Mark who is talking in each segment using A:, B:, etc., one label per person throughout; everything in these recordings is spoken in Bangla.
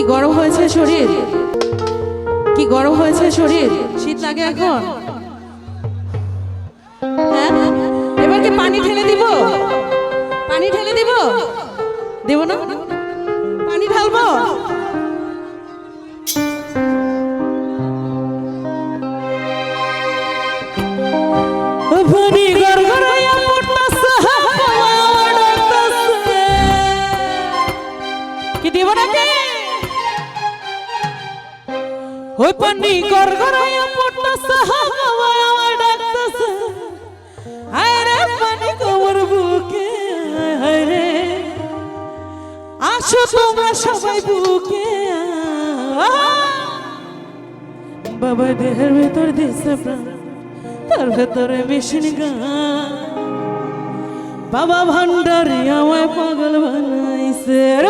A: কি গরম হয়েছে শরীর? কি গরম হয়েছে শরীর? শীত লাগে এখন? হ্যাঁ? এবার কি পানি ঢেলে দিব? পানি ঢেলে দিব? দেব না? পানি ঢালবো? ভরি ওই পানি পানি বুকে আসো তোমরা সবাই বুকে। বাবা, দেহের ভেতর দিছে প্রাণ, তার ভেতরে মেশিন গান। বাবা, ভান্ডারি আমায় পাগল বানাইছে। রে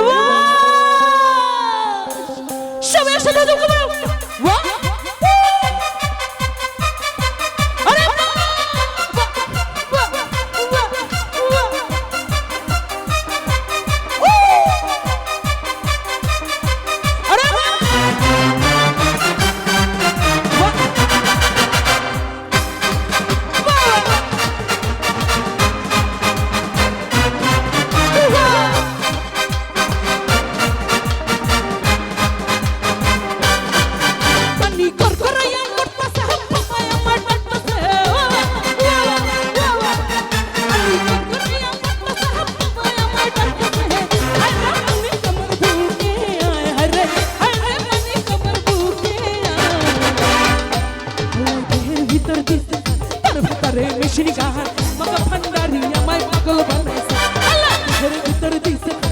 A: श्रृंगार मग पंडारी माय पागल बनायचं उतर दिसत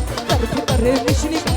A: तर रे विष्णी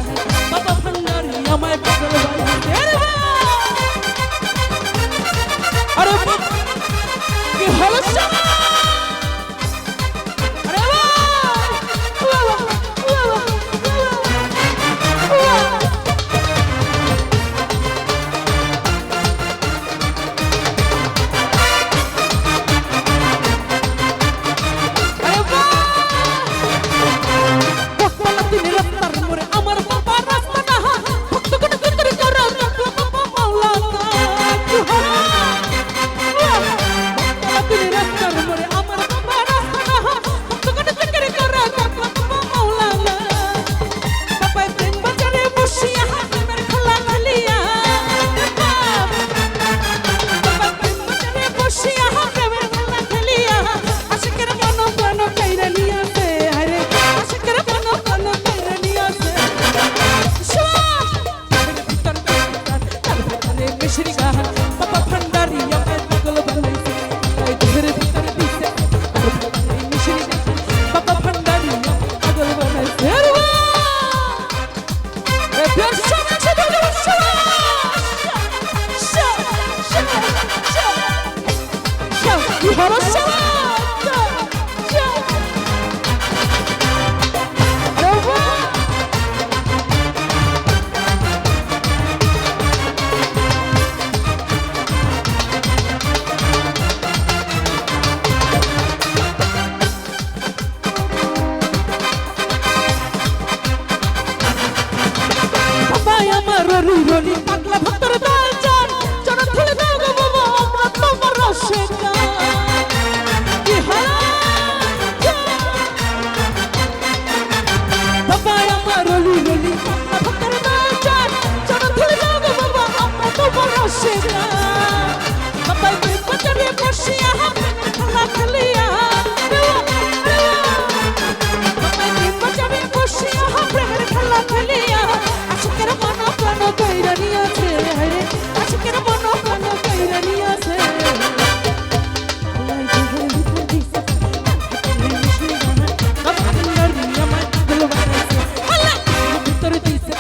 A: দিছে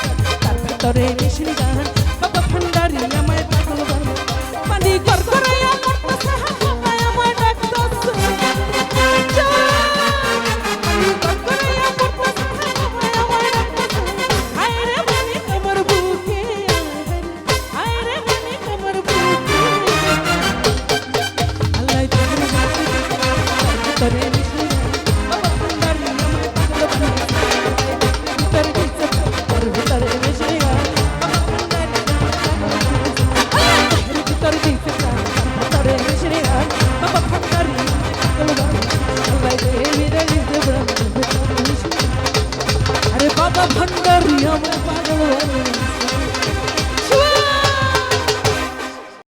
A: তার ভেতরে মিশরি গান কত ভান্ডারি আমায় পাগল বানি কর করাইয়া টাকা ভান্ডারি আমার পাগল বলে